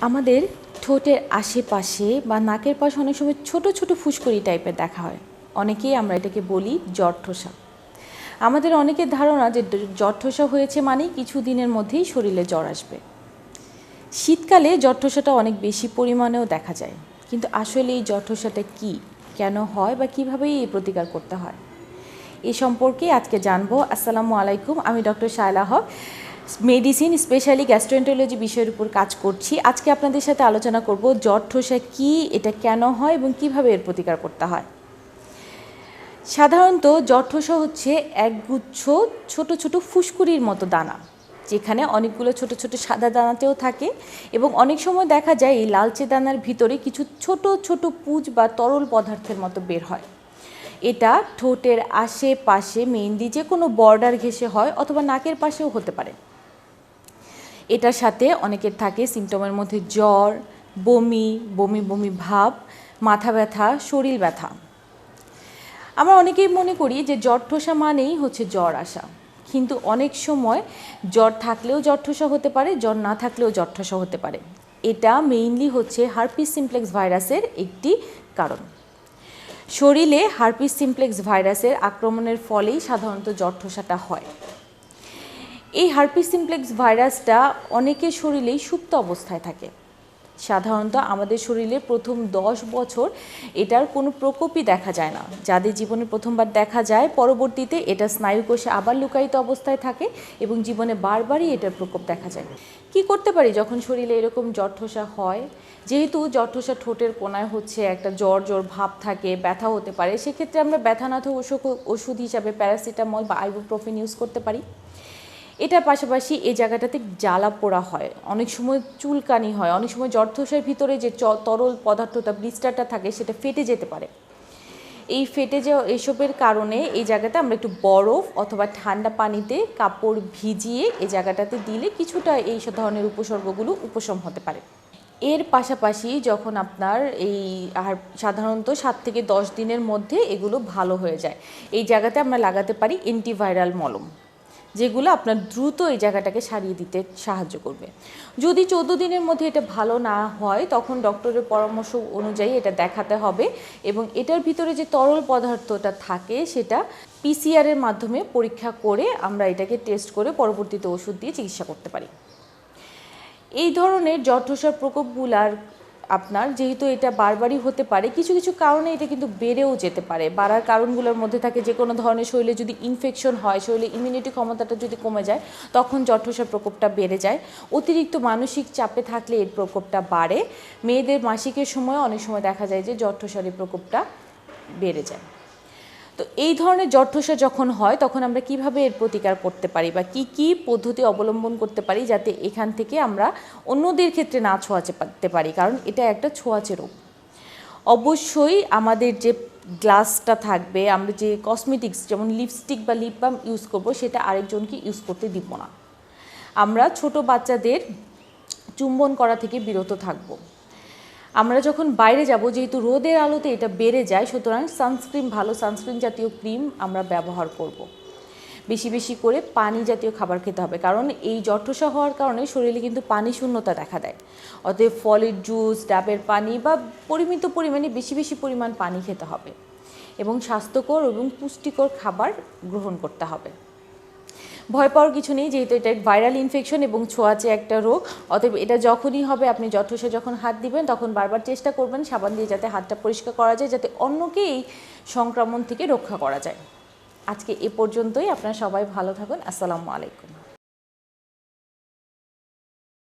আমাদের ঠোঁটের আশেপাশে বা নাকের পাশে অনেক সময় ছোট ছোট ফুসকুড়ি টাইপের দেখা হয়। অনেকেই আমরা এটাকে বলি জটঠোসা আমাদের অনেকের ধারণা যে জটঠোসা হয়েছে মানেই কিছু দিনের মধ্যেই শরীরে জ্বর আসবে। শীতকালে জটঠোসাটা অনেক বেশি পরিমাণেও দেখা যায়। কিন্তু আসলে এই জটঠোসাটা কী, কেন হয় বা কীভাবে এই প্রতিকার করতে হয়, এ সম্পর্কে আজকে জানব। আসসালামু আলাইকুম, আমি doctor Shaila Haque. Medicine, specially gastroenterology বিষয়ের উপর কাজ করছি। আজকে আপনাদের সাথে আলোচনা করব জটঠোসা কী, এটা কেন হয় এবং কীভাবে এর প্রতিকার করতে হয়। সাধারণত জটঠোসা হচ্ছে একগুচ্ছ ছোট ছোট ফুসকুড়ির মতো দানা, যেখানে অনেকগুলো ছোট ছোট সাদা দানাতেও থাকে এবং অনেক সময় দেখা যায় এই লালচে দানার ভিতরে কিছু ছোট ছোট পুঁজ বা তরল পদার্থের মতো বের হয়। এটা ঠোঁটের আশেপাশে মেহেন্দি যে কোনো বর্ডার ঘেঁষে হয় অথবা নাকের পাশেও হতে পারে। এটার সাথে অনেকের থাকে সিমটমের মধ্যে জ্বর, বমি বমি বমি ভাব, মাথা ব্যথা, শরীর ব্যথা। আমরা অনেকেই মনে করি যে জ্বর ঠোসা মানেই হচ্ছে জ্বর আসা। কিন্তু অনেক সময় জ্বর থাকলেও জ্বর ঠোসা হতে পারে, জ্বর না থাকলেও জ্বর ঠোসা হতে পারে। এটা মেইনলি হচ্ছে হারপিস সিমপ্লেক্স ভাইরাসের একটি কারণ। শরীরে হারপিস সিমপ্লেক্স ভাইরাসের আক্রমণের ফলেই সাধারণত জ্বর ঠোসাটা হয়। এই হারপিস সিমপ্লেক্স ভাইরাসটা অনেকের শরীরেই সুপ্ত অবস্থায় থাকে। সাধারণত আমাদের শরীরে প্রথম দশ বছর এটার কোনো প্রকোপই দেখা যায় না। যাদের জীবনে প্রথমবার দেখা যায়, পরবর্তীতে এটা স্নায়ুকোষে আবার লুকায়িত অবস্থায় থাকে এবং জীবনে বারবারই এটার প্রকোপ দেখা যায়। কি করতে পারি যখন শরীরে এরকম জটঠোসা হয়? যেহেতু জটঠোসা ঠোঁটের কোনায় হচ্ছে একটা জ্বর জ্বর ভাব থাকে, ব্যথা হতে পারে, সেক্ষেত্রে আমরা ব্যথানাথ ওষুধ ওষুধ হিসাবে প্যারাসিটামল বা আইবুপ্রোফেন ইউজ করতে পারি। এটার পাশাপাশি এই জায়গাটাতে জ্বালা পোড়া হয়। অনেক সময় চুলকানি হয়, অনেক সময় জর্ধসার ভিতরে যে তরল পদার্থটা, ব্লিস্টারটা থাকে, সেটা ফেটে যেতে পারে। এই ফেটে যাওয়া এসবের কারণে এই জায়গাতে আমরা একটু বরফ অথবা ঠান্ডা পানিতে কাপড় ভিজিয়ে এই জায়গাটাতে দিলে কিছুটা এই ধরনের উপসর্গগুলো উপশম হতে পারে। এর পাশাপাশি যখন আপনার এই আর সাধারণত সাত থেকে দশ দিনের মধ্যে এগুলো ভালো হয়ে যায়। এই জায়গাতে আমরা লাগাতে পারি অ্যান্টিভাইরাল মলম। যেগুলো আপনার দ্রুত এই জায়গাটাকে সারিয়ে দিতে সাহায্য করবে। যদি চোদ্দ দিনের মধ্যে এটা ভালো না হয়, তখন ডক্টরের পরামর্শ অনুযায়ী এটা দেখাতে হবে এবং এটার ভিতরে যে তরল পদার্থটা থাকে, সেটা পিসিআর এর মাধ্যমে পরীক্ষা করে আমরা এটাকে টেস্ট করে পরবর্তীতে ওষুধ দিয়ে চিকিৎসা করতে পারি। এই ধরনের জঠোসার প্রকোপগুলার আপনার, যেহেতু এটা বারবারই হতে পারে, কিছু কিছু কারণে এটা কিন্তু বেড়েও যেতে পারে। বাড়ার কারণগুলোর মধ্যে থাকে যে কোনো ধরনের শরীরে যদি ইনফেকশন হয়, শরীরে ইমিউনিটি ক্ষমতাটা যদি কমে যায়, তখন জঠসার প্রকোপটা বেড়ে যায়। অতিরিক্ত মানসিক চাপে থাকলে এর প্রকোপটা বাড়ে। মেয়েদের মাসিকের সময় অনেক সময় দেখা যায় যে জঠসারের প্রকোপটা বেড়ে যায়। তো এই ধরনের জঠোসা যখন হয়, তখন আমরা কীভাবে এর প্রতিকার করতে পারি বা কি কি পদ্ধতি অবলম্বন করতে পারি যাতে এখান থেকে আমরা অন্যদের ক্ষেত্রে না ছোঁয়াচে পারতে পারি? কারণ এটা একটা ছোঁয়াচে রোগ। অবশ্যই আমাদের যে গ্লাসটা থাকবে, আমরা যে কসমেটিক্স যেমন লিপস্টিক বা লিপ বাম ইউজ করব, সেটা আরেকজনকে ইউজ করতে দিব না। আমরা ছোট বাচ্চাদের চুম্বন করা থেকে বিরত থাকব। আমরা যখন বাইরে যাব, যেহেতু রোদের আলোতে এটা বেড়ে যায়, সুতরাং সানস্ক্রিন ভালো সানস্ক্রিন জাতীয় ক্রিম আমরা ব্যবহার করব। বেশি বেশি করে পানি জাতীয় খাবার খেতে হবে, কারণ এই জঠোসা হওয়ার কারণে শরীরে কিন্তু পানি শূন্যতা দেখা দেয় অতএব ফলের জুস ডাবের পানি বা পরিমিত পরিমাণে বেশি বেশি পরিমাণ পানি খেতে হবে এবং স্বাস্থ্যকর এবং পুষ্টিকর খাবার গ্রহণ করতে হবে ভয় পাওয়ার কিছু নেই, যেহেতু এটা ভাইরাল ইনফেকশন এবং ছোঁয়াচে একটা রোগ। অতএব এটা যখনই হবে, আপনি যথেষ্ট যখন হাত দিবেন, তখন বারবার চেষ্টা করবেন সাবান দিয়ে যাতে হাতটা পরিষ্কার করা যায়, যাতে অন্যকে এই সংক্রমণ থেকে রক্ষা করা যায়। আজকে এ পর্যন্তই, আপনারা সবাই ভালো থাকুন, আসসালামু আলাইকুম।